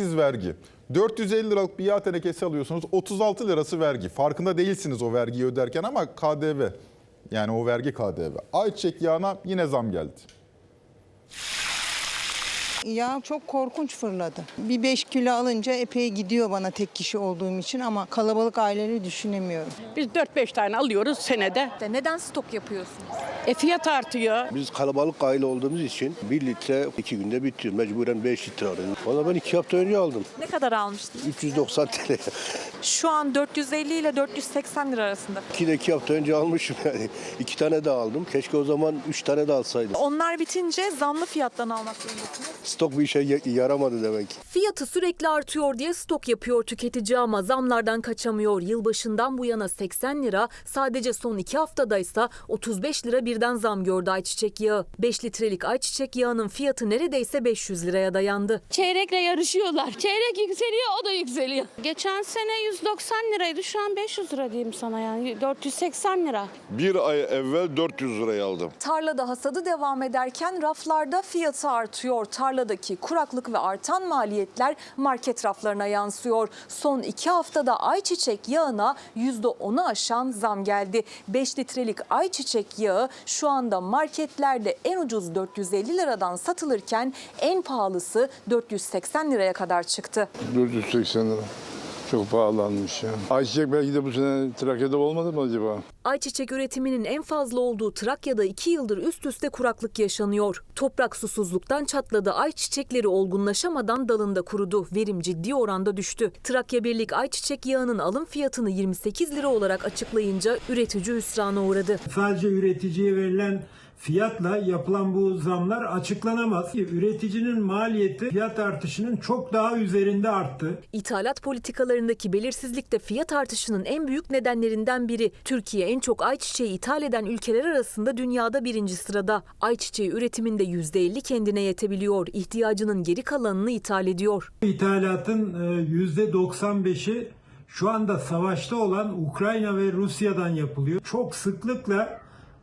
Siz vergi. 450 liralık bir yağ tenekesi alıyorsunuz. 36 lirası vergi. Farkında değilsiniz o vergiyi öderken ama KDV. Yani o vergi KDV. Ayçiçek yağına yine zam geldi. Ya çok korkunç fırladı. Bir 5 kilo alınca epey gidiyor bana tek kişi olduğum için ama kalabalık aileleri düşünemiyorum. Biz 4-5 tane alıyoruz senede. De Neden stok yapıyorsunuz? E fiyat artıyor. Biz kalabalık aile olduğumuz için 1 litre 2 günde bitiyor. Mecburen 5 litre alıyorum. Valla ben 2 hafta önce aldım. Ne kadar almıştınız? 390 TL. Şu an 450 ile 480 lira arasında. 2 de 2 hafta önce almışım yani. 2 tane de aldım. Keşke o zaman 3 tane de alsaydım. Onlar bitince zamlı fiyattan almak zorundasınız. Stok bir işe ya- yaramadı demek. Fiyatı sürekli artıyor diye stok yapıyor tüketici ama zamlardan kaçamıyor. Yılbaşından bu yana 80 lira, sadece son 2 haftada ise 35 lira birden zam gördü ayçiçek yağı. 5 litrelik ayçiçek yağının fiyatı neredeyse 500 liraya dayandı. Çeyrekle yarışıyorlar. Çeyrek yükseliyor, o da yükseliyor. Geçen sene 190 liraydı. Şu an 500 lira diyeyim sana yani. 480 lira. Bir ay evvel 400 liraya aldım. Tarlada hasadı devam ederken raflarda fiyatı artıyor. Tarladaki kuraklık ve artan maliyetler market raflarına yansıyor. Son iki haftada ayçiçek yağına %10'u aşan zam geldi. 5 litrelik ayçiçek yağı şu anda marketlerde en ucuz 450 liradan satılırken en pahalısı 480 liraya kadar çıktı. 480 lira. Çok pahalanmış ya. Ayçiçek belki de bu sene Trakya'da olmadı mı acaba? Ayçiçek üretiminin en fazla olduğu Trakya'da 2 yıldır üst üste kuraklık yaşanıyor. Toprak susuzluktan çatladı. Ayçiçekleri olgunlaşamadan dalında kurudu. Verim ciddi oranda düştü. Trakya Birlik ayçiçek yağının alım fiyatını 28 lira olarak açıklayınca üretici hüsrana uğradı. Sadece üreticiye verilen fiyatla yapılan bu zamlar açıklanamaz. Üreticinin maliyeti fiyat artışının çok daha üzerinde arttı. İthalat politikalarındaki belirsizlik de fiyat artışının en büyük nedenlerinden biri. Türkiye en çok ayçiçeği ithal eden ülkeler arasında dünyada birinci sırada. Ayçiçeği üretiminde %50 kendine yetebiliyor. İhtiyacının geri kalanını ithal ediyor. İthalatın e, %95'i şu anda savaşta olan Ukrayna ve Rusya'dan yapılıyor. Çok sıklıkla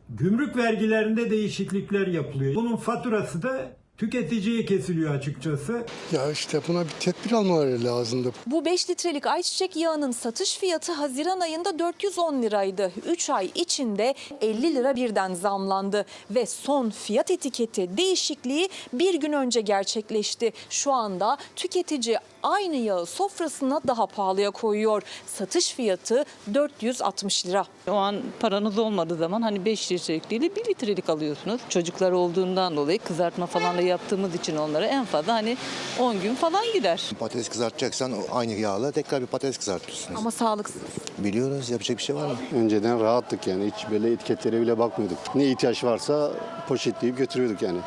gümrük vergilerinde değişiklikler yapılıyor. Bunun faturası da tüketiciye kesiliyor açıkçası. Ya işte buna bir tedbir almaları lazımdı. Bu 5 litrelik ayçiçek yağının satış fiyatı Haziran ayında 410 liraydı. 3 ay içinde 50 lira birden zamlandı ve son fiyat etiketi değişikliği bir gün önce gerçekleşti. Şu anda tüketici aynı yağı sofrasına daha pahalıya koyuyor. Satış fiyatı 460 lira. O an paranız olmadığı zaman hani 5 litrelik değil de 1 litrelik alıyorsunuz. Çocuklar olduğundan dolayı kızartma falan da yaptığımız için onlara en fazla hani 10 gün falan gider. Patates kızartacaksan o aynı yağla tekrar bir patates kızartıyorsun. Ama sağlıksız. Biliyoruz yapacak bir şey var mı? Önceden rahattık yani hiç böyle etiketlere bile bakmıyorduk. Ne ihtiyaç varsa poşetleyip götürüyorduk yani.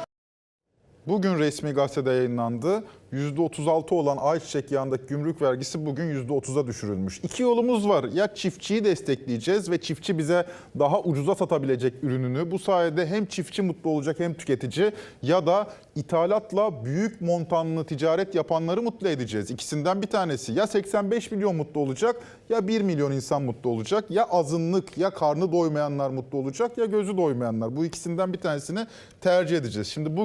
Bugün resmi gazetede yayınlandı. %36 olan ayçiçek yağındaki gümrük vergisi bugün %30'a düşürülmüş. İki yolumuz var. Ya çiftçiyi destekleyeceğiz ve çiftçi bize daha ucuza satabilecek ürününü. Bu sayede hem çiftçi mutlu olacak hem tüketici ya da ithalatla büyük montanlı ticaret yapanları mutlu edeceğiz. İkisinden bir tanesi ya 85 milyon mutlu olacak ya 1 milyon insan mutlu olacak. Ya azınlık ya karnı doymayanlar mutlu olacak ya gözü doymayanlar. Bu ikisinden bir tanesini tercih edeceğiz. Şimdi bugün